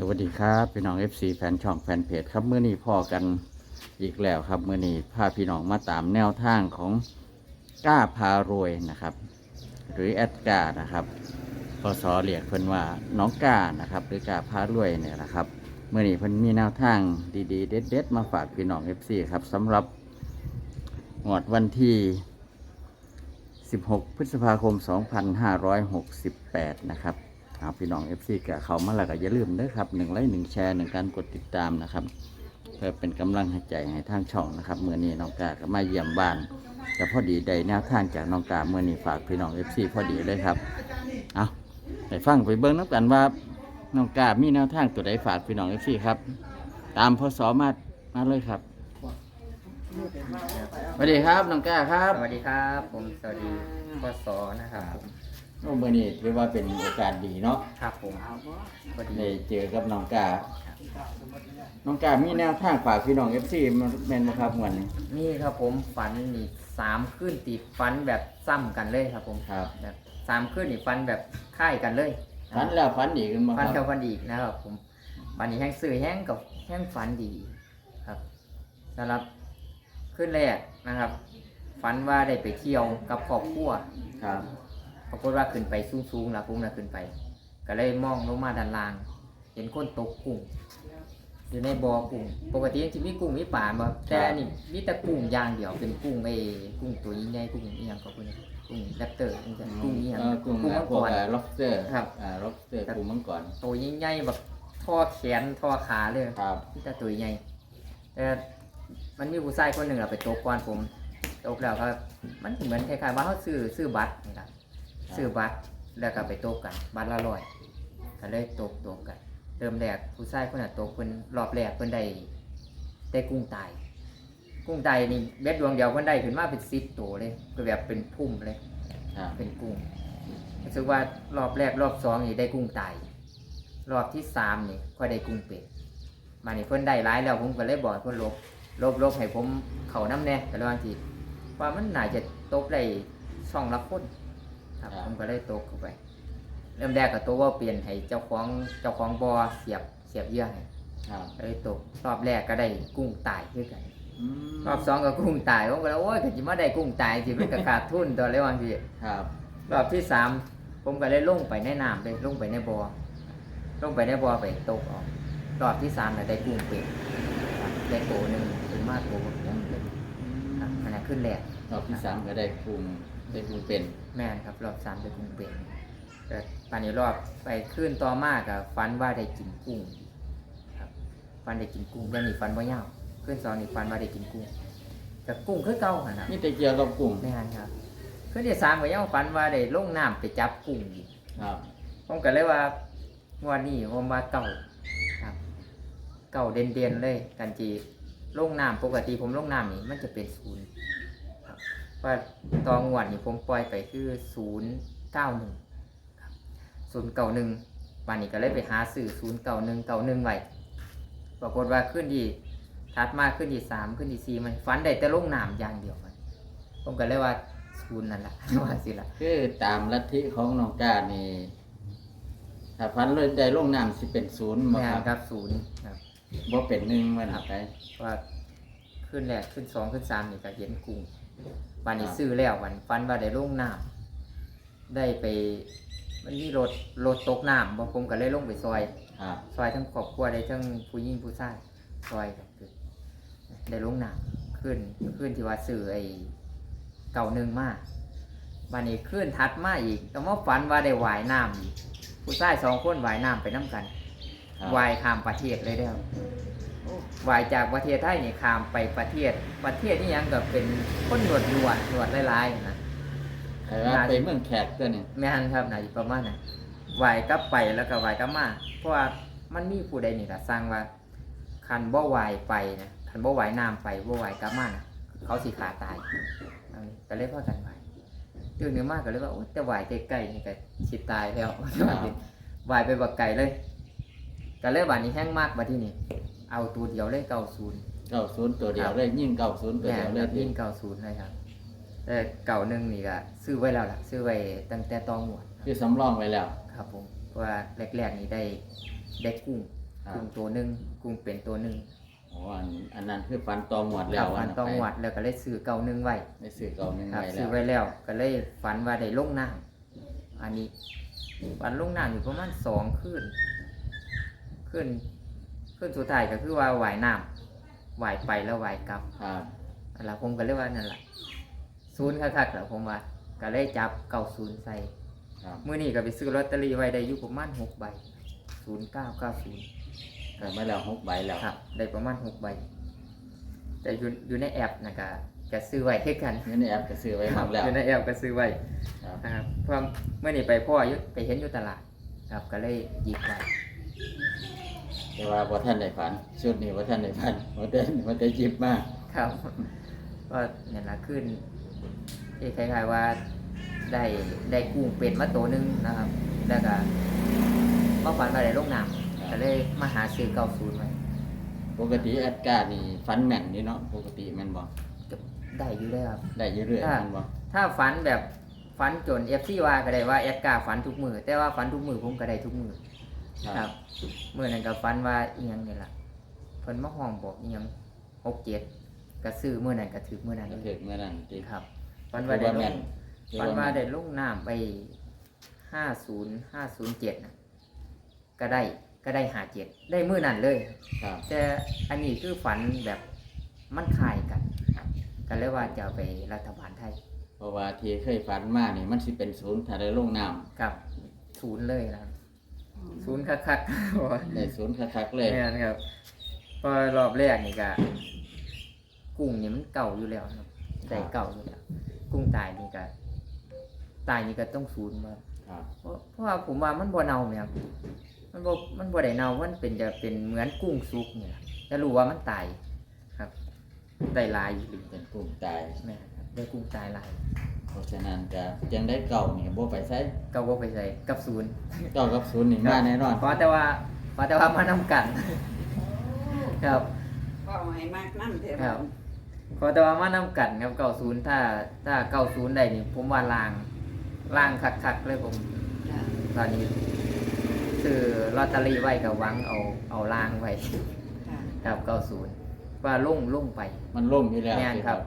สวัสดีครับ พี่น้อง FC แฟนช่องแฟนเพจครับเมื่อนี้พ่อกันอีกแล้วครับเมื่อนี้พาพี่น้องมาตามแนวทางของกล้าพารวยนะครับ หรือแอดกานะครับพศเรียกเพิ่นว่าน้องกานะครับ หรือกาพารวยเนี่ยนะครับเมื่อนี้เพิ่นมีแนวทางดีๆ เด็ดๆมาฝากพี่น้อง FC ครับสำหรับงวดวันที่ 16 พฤษภาคม 2568 นะครับ เอาพี่น้อง FC กับเขามาแล้วก็อย่าลืมเด้อครับหนึ่งไลค์หนึ่งแชร์หนึ่งการกดติดตามนะครับเพื่อเป็นกำลังใจให้ทางช่องนะครับเมื่อนี้น้องกาก็มาเยี่ยมบ้านก็พอดีได้แนวทางจากน้องกาเมื่อนี้ฝากพี่น้อง FC พอดีเลยครับเอาไปฟังไปเบิ้งน้ำกันว่าน้องกามีแนวทางตัวใดฝากพี่น้อง FC ครับ ตามพศมามาเลยครับสวัสดีครับน้องกาครับ สวัสดีครับ ผมสวัสดีพศนะครับ โอ้เมื่อนี้ถือว่าเป็นโอกาสดีเนาะครับผมพอดีได้เจอกับน้องกาน้องกามีแนวทางฝากพี่น้อง FC แม่นบ่ครับวันนี้นี่ครับผมฝันนี่สามขึ้นติดฝันแบบซ้ำกันเลยครับผมครับแบบสามขึ้นนี่ฝันแบบค่ายกันเลยฝันแล้วฝันอีกกันบ่คฝันรับกับฝันอีกนะครับผมวันนี้แห้งซื้อแห้งกับแห้งฝันดีครับสำหรับขึ้นแรกนะครับฝันว่าได้ไปเที่ยวกับครอบครัวครับ ปรากฏว่าขึ้นไปสูงๆนะพุ่มนะขึ้นไป ก็เลยมองลงมาด้านล่าง เห็นคนตกกุ้งอยู่ในบ่อกุ้งปกติที่มีกุ้งมีป่าบ่แต่อันนี่มีแต่กุ้งอย่างเดียวเป็นกุ้งไอ้กุ้งตัวใหญ่ๆกุ้งอีหยังก็กุ้งกุ้งแรปเตอร์นี่จ้ะกุ้งอีหยังเออกุ้งกุ้งมังพกวกร lobster ครับอ่า lobster ครับกุ้งมังกรตัวใหญ่ๆแบบท่อแขนท่อขาเลยครับมีแต่ตัวใหญ่แต่มันมีผู้ชายคนหนึ่งอะไปตกก่อนผมตกแล้วก็มันเหมือนคล้ายๆว่าเขาซื้อซื้อบัตรนี่ครับ ซื้อบัตรแล้วก็ไปโต๊ะกัน บัตรละร้อยก็เลยโต๊ะโต๊ะกัน เริ่มแรกผู้ชายคนนั้นโต๊ะเพิ่นรอบแรกเพิ่นได้ได้กุ้งตาย กุ้งตายนี่เบ็ดดวงเดียวเพิ่นได้ขึ้นมาเป็นสิบตัวเลยคือแบบเป็นพุ่มเลยครับเป็นกุ้งรู้สึกว่ารอบแรกรอบสองนี่ได้กุ้งตาย รอบที่สามนี่ก็ได้กุ้งเป็ดมานี่เพิ่นได้ร้ายแล้วผมก็เลยบอกให้เพิ่นลบลบลบให้ผมเขาน้ำแน่แต่ละวันทีว่ามันน่าจะตกได้ช่องละคน ครับ ผมก็เลยตกเข้าไป เริ่มแรกก็ตัวว่าเปลี่ยนให้เจ้าของเจ้าของบอเสียบเสียบเหยื่อให้ครับก็เลยตกรอบแรกก็ได้กุ้งตายด้วยกันอืมรอบสองก็กุ้งตายผมก็เลยโอ้ยก็จะมาได้กุ้งตายสิมันก็ขาดทุนตัวเลยวันทีครับ รอบที่สามผมก็เลยลงไปในน้ำเลยลงไปในบอ่อลงไปในบอ่อไปตกออก รอบที่สามน่ะได้กุ้งเป็ดครับได้โตหนึ่งถึงมากโตแบบนี้เลยครับขณะขึ้นแรกรอบที่สามก็ได้กุ้ง ได้กุ้งเป็นแม่นครับ รอบสามได้กุ้งเป็ดแต่ตอนนี้รอบไปขึ้นต่อมากกับฟันว่าได้กินกุ้งครับฟันได้กินกุ้งยังนี่ฟันว่ายาวขึ้นสองนี่ฟันว่าได้กินกุ้งแต่กุ้งคือเก่าขนาดมีแต่เกี่ยวกับกุ้งแม่นครับขึ้นที่สามก็ยังฟันว่าได้ลงน้ำไปจับกุ้งอีกครับผมก็เลยว่างวันนี้ผมว่าเก่าครับ เก่าเด่นๆเลย กันจีลงน้ำปกติผมลงน้ำนี่มันจะเป็นศูนย์ครับ ว่าตองวดนี่ผมปล่อยไปคือศูนย์เก้าหนึ่งศูนย์เก้าหนึ่งวันนี้ก็เลยไปหาสื่อศูนย์เก้าหนึ่งเก้าหนึ่งไว้ปรากฏว่าขึ้นดีถัดมาขึ้นดีสามขึ้นดีสี่มันฟันได้แต่ลงน้ำอย่างเดียวมันผมก็เลยว่าศูนย์นั่นแหละว่าสิละคือตามลัทธิของน้องกานี่ถ้าพันเลยได้ลงน้ำสิเป็นศูนย์บ่แม่คนรับครับศูนย์ครับบ่เป็นหนึ่งมันไปว่าขึ้นแรกขึ้นสองขึ้นสามนี่ก็เห็นกุ้ง วันนี้ครับซื้อแล้ววันฟันว่าได้ลงน้ำได้ไป มันมีรถรถตกน้ำบางผมก็เลยลงไปซอยครับซอยทั้งครอบครัวได้ทั้งผู้หญิงผู้ชายซอยกันคือได้ลงน้ำขึ้นขึ้นที่ว่าซื้อไอ้เก่าหนึ่งมาวันนี้ขึ้นทัดมาอีกก็มาฝันว่าได้ว่ายน้ำอีกผู้ชายสองคนว่ายน้ำไปน้ำกันครับวายข้ามประเทศเลยเด้อ วายจากประเทศไทยนี่ข้ามไปประเทศ ประเทศนี่ยังก็เป็นคนหนวดหนวดหนวดหลายๆนะใครว่าไปเมืองแขกตัวนี้แม่นครับนะอยู่ประมาณนั้นวายกลับไปแล้วก็วายกลับมา เพราะว่ามันมีผู้ใดนี่ก็สร้างว่า คันบ่วายไปนะคันบ่วายน้ำไปบ่วายกลับมานะเขาสิขาตายเอานี่ก็เลยพากันวายตื่นเนื้อมากก็เลยว่าโอ้แต่วายใกล้ๆนี่ก็สิตายแล้ววายไปบักไก่เลย ก็เลยวันนี้แห้งมากมาที่นี่ เอาตัวเดียวเลยเก้าศูนย์เก้าศูนย์ตัวเดียวเลยยิ่งเก้าศูนย์ตัวแม่เดียวเลคยรับยิ่งเก้าศูนย์เลยครับแต่เก่าหนึ่งนี่ก็ซื้อไว้แล้วล่ะซื้อไว้ตั้งแต่ตองหมวดคือสำรองไว้แล้ว ครับผมเพราะว่าแรกๆนี่ได้ได้กุ้งครับ กุ้งตัวหนึ่งกุ้งเป็นตัวหนึ่งอ๋ออันอันนั้นคือฟันตอหมวดแล้ครัวบฝันนะต้องวัดแล้วก็เลยซื้อเก่าหนึ่งไว้ได้ซื้อเก่าหนึงครับไว้แล้ซื้อวไว้แล้วก็เลยฝันว่าได้ลงน้ำอันนี้ฝันลงน้ำอยู่ประมาณสองคืนคืน คืนสุดท้ายก็คือว่าว่ายน้ำว่ายไปแล้วว่ายกลับครับอันละผมก็เลยว่านั่นแหละศูนย์คักๆแหละผมว่า ก็เลยจับเก่าศูนย์ใส่ครับเมื่อนี้ก็ไปซื้อลอตเตอรี่ไว้ได้อยู่ประมาณหกใบศูนย์เก้าเก้าศูนย์ก็ไม่แล้วหกใบแล้วครับ ได้ประมาณหกใบ แต่อยู่อยู่ในแอปนะก็ก็ซื้อไว้คือกันเงินในแอปก็ซื้อไว้หมดแล้วอยู่ในแอปก็ซื้อไว้ครับนะครับเพราะเมื่อนี้ไปพ่ออยุไปเห็นอยู่ตลาด ครับก็เลยหยิบไว้ แต่ว่าพอท่านได้ฝันชุดนี้พอท่านได้ฝันพอได้พอได้จิบมากครับก็เนี่ยละขึ้นที่คล้ายๆว่าได้ได้กุ้งเป็ดมาตัวหนึงนะครับแล้วก็มาฝันว่าได้ลงน้ำก็เลยมาหาซื้อเก้าศูนย์ไว้ปกติแอดการ์นี่ฝันแม่นนี่เนาะปกติแม่นบ่ก็ได้อยู่แล้วครับได้เรื่อยๆค่ะแม่นบ่ถ้าฝันแบบฝันจนเอฟซีว่าก็ได้ว่าแอดกล้าฝันทุกมือแต่ว่าฝันทุกมือผมก็ได้ทุกมือ ครับมือนั้นก็ฝันว่าเอียงนี่แหละเพิ่นมาห้องบอกเอียงหกเจ็ดก็ซื้อมือนั้นก็ถือมือนั้นก็เลถึยกเมื่อนั้นติครับฝันว่าได้ลแม่งนถือฝันว่าแม่นได้ลงน้ำไปห้าศูนย์ห้าศูนย์เจ็ดนะก็ได้ก็ได้หาเจ็ดได้มือนั้นเลย ครับแต่อันนี้คือฝันแบบมันคล้ายกันก็เลยว่าจะเอาไปรัฐบาลไทยเพราะว่าที่เคยฝันมานี่มันสิเป็นศูนย์ถ้าได้ลงน้ำกับศูนย์เลยนะครับ ศูนย์คักๆได้ศูนย์คักๆเลยเนี่ยนะครับพอรอบแรกนี่ก็กุ้งนี่มันเก่าอยู่แล้วครับใจเก่าอยู่แล้วกุ้งตายนี่ก็ตายนี่ก็ต้องศูนย์มาครับเพราะเพราะว่าผมว่ามันบ่เน่าเนี่ยครับมันบ่มันบ่ได้เน่ามันเป็นจะเป็นเหมือนกุ้งสุกเนี่ยครับแต่รู้ว่ามันตายครับได้หลายอยู่ดีเป็นกลุ่มตายแม่นครับได้กุ้งตายหลายเพ ราะฉะนั้นก็ยังได้เก่านี่บ่ไปใช้ก็บ่ไปใส่กับศูนย์เก่ากับศูนย์นี่มาแน่นอน เพราะแต่ว่าเพราะแต่ว่ามานํกัน ครับก็เอาให้มากน้ำเถอะครับเพราะแต่ว่ามานํกันครับเก้าศูนย์ถ้าถ้าเก้าศูนย์ได้นี่ผมว่าลางลางคักๆเลยผมค่ะตอนนี้ซื้อลอตเตอรี่ไว้กับหวังเอาเอาลางไว้ค่ะครับเก้าศูนย์ว่าลงลงไป มันล่มอยู่แล้วแม่นสิครับ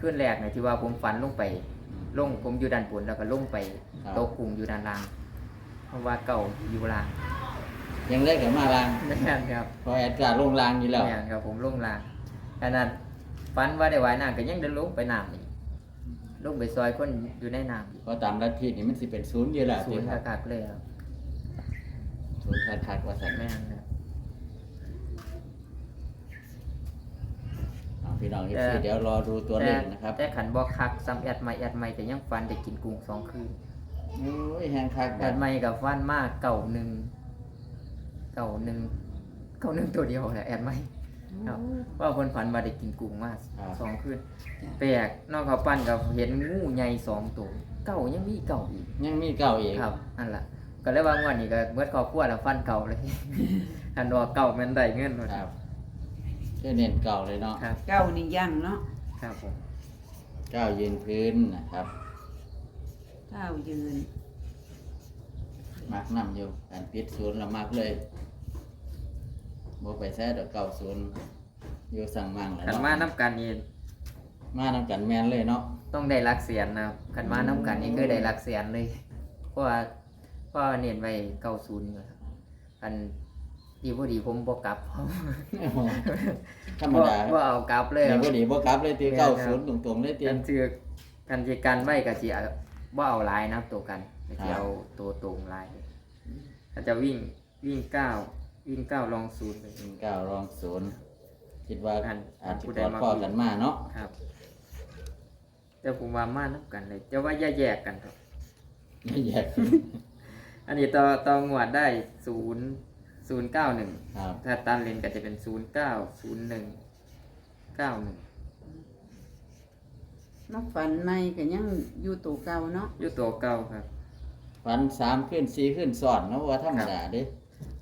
ขึ้นแรกเนี่ยที่ว่าผมฝันลงไปอืม ลงผมอยู่ด้านบนแล้วก็ลงไปครับ โต๊ะกรุงอยู่ด้านล่าง เพราะว่าเก่าอยู่ล่างยังได้กับมาลางแม่นครับเพอแอดการ์ลงลางอยู่แล้วแม่นครับผมลงล่างขนาดฝันว่าได้ว่ายน้ำก็ยังเดินลงไปน้ำอีกลงไปซอยคนอยู่ในน้ำอีกเพราะตามลัทธินี่มันสิเป็นศูนย์อยู่แล้วศูสินย์ครับคักๆเลยครับศูนย์คักๆว่าซั่นแม่นครับ เอา พี่น้องแต่ FC เดี๋ยวรอดูตัวเลขนะครับ แต่ขันบอกคักซ้ำแอดใหม่แอดใหม่แต่ยังฟันได้กินกุ้งสองคืนโอ้ยแฮงคักแอดใหม่กับฟันมากเก่าหนึ่งเก่าหนึ่งเก่าหนึ่งตัวเดียวแหละแอดใหม่ครับว่าคนฝันมาได้กินกุ้งมากสองคืนแปลกนอกเขาปั้นกับเห็นงูใหญ่สองตัวเก่ายังมีเก่าอีก ยังมีเก่าอีกครับนั่นแหละก็เลยว่างวันนี้ก็เมื่อครอบครัวแล้วฟันเก่าเลยอันว่าเก่าแมันได้เงินหมดครับ ก็เน้นเก่าเลยเนาะครับเก้านี่ยังเนาะครับผมเก้ายืนพื้นนะครับเก้ายืน มักนำอยู่การปิดศูนย์ละมักเลยบ่ไปแซ่ดอกเก่าศูนย์อยู่สั่งมั่งแล้วขันเนาะมาน้ำกันนี่มานำกันแม่นเลยเนาะต้องได้รักเสียนนะครับขันมาน้ำกันนี่คือได้รักเสียนเลย เพราะว่าเพราะว่าเนียนไว้เก้าศูนย์อยู่ครับอัน ดีพอดีผมบอกกลับธรรมดาว่าเอากลับเลยคดีรับบ่ดีบ่กลับเลยตีแม่นครัเก้าบศูนย์ตรงๆเลยตีกันเชือกันจีกันไว้กับจีว่าเอาลายนะครับตัวกันจะครับเอาตัวตรงลายถ้าจะวิ่งวิ่งเก้าวิ่งเก้าลองศูนย์เลยยิงเก้ารองศูนย์คิดว่าอันอาจจะผู้กใดอดมาข้อกันมาเนาะครับแต่ผมว่ามานับกันเลยจะว่าแยกแยกกันครับไม่แยกอันนี้ต่อต่องวดได้ศูนย์ ศูนย์เก้าหนึ่งครับ ถ้าตันเลนก็จะเป็นศูนย์เก้าศูนย์หนึ่งเก้าหนึ่งนักฝันใหม่ก็ยังอยู่ตัวเก่าเนาะอยู่ตัวเก้าครับฟันสามขึ้นสี่ขึ้นซ้อนเนาะว่าธรรมดาเด้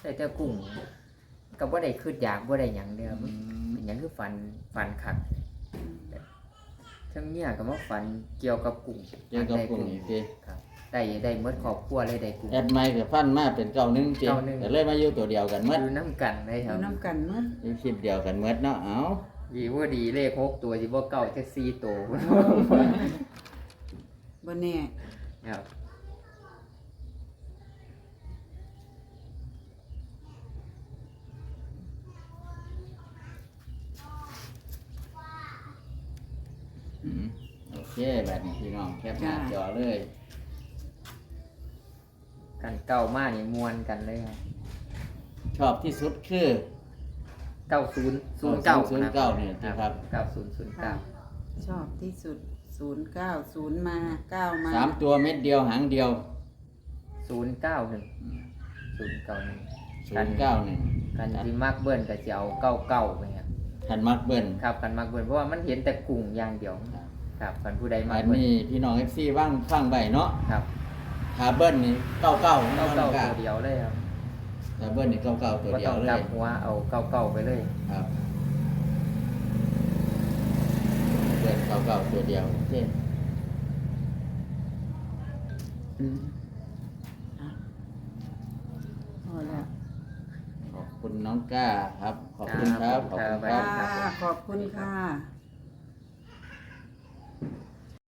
แต่เจ้ากุ้งกับว่าได้คืดอยากว่าได้หยังเดียวอืมเป็นหยังคือฟันฟันขัดทั้งเนี่ยก็มาฟันเกี่ยวกับกุ้งเกี่ยวกับกลุ่มได้อีกทีครับ ไได้ได้เมื่อครอบครัวเลยได้กลุ่ม แอดไมค์กับฟันมาเป็นเก้าหนึ่งจริงเก้าหนึ่ง แต่เลยมาอยู่ตัวเดียวกันหมดอยู่น้ำกันเลยคอรับยู่น้ำกันเมื่ออยู่คลิปเดียวกันหมดเนาะเอาดีว่าดีเลขหกตัวสิบ่เก่าจะสี่ตัว บ่แน่ครับอืมโอเคแบบนี้พี่น้องแคปหน้าจอเลย กันเก่ามากนี่มวนกันเลยครับชอบที่สุดคือเก้าศูนย์ศูนย์เก้าศูนย์เก้าเนี่ยนะครับเก้าศูนย์ศูนย์เก้าชอบที่สุดศูนย์เก้าศูนย์มาเก้ามาสามตัวเม็ดเดียวหางเดียวศูนย์เก้าหนึ่งศูนย์เก้าหนึ่งศูนย์เก้าหนึ่งกันที่มักเบิ้ลกับเจ้าเก้าเก้าไปครับทันมักเบิ้ลครับกันมักเบิ้ลเพราะว่ามันเห็นแต่กุ้งอย่างเดียวครับกันผู้ใดมัอักนเบิ้ลนี้พี่น้องเอฟซีว่างฟังใบเนาะครับ ถ้าเบิ้ลนี่เก้าเก้าเก้าเก้าตัวเดียวเลยครับถ้าเบิ้ลนี่เก้าเก้าตัวก็เดียต้วองเลกลัยบหัวเอาเก้าเก้าไปเลยครับเบิ้ลเก้าเก้าตัวเดียวโอเคพอแล้วขอบคุณน้องก้าครับ ขอบคุณครับ ขอบคุณคครัรับบค่ะขอบคุณค่ะ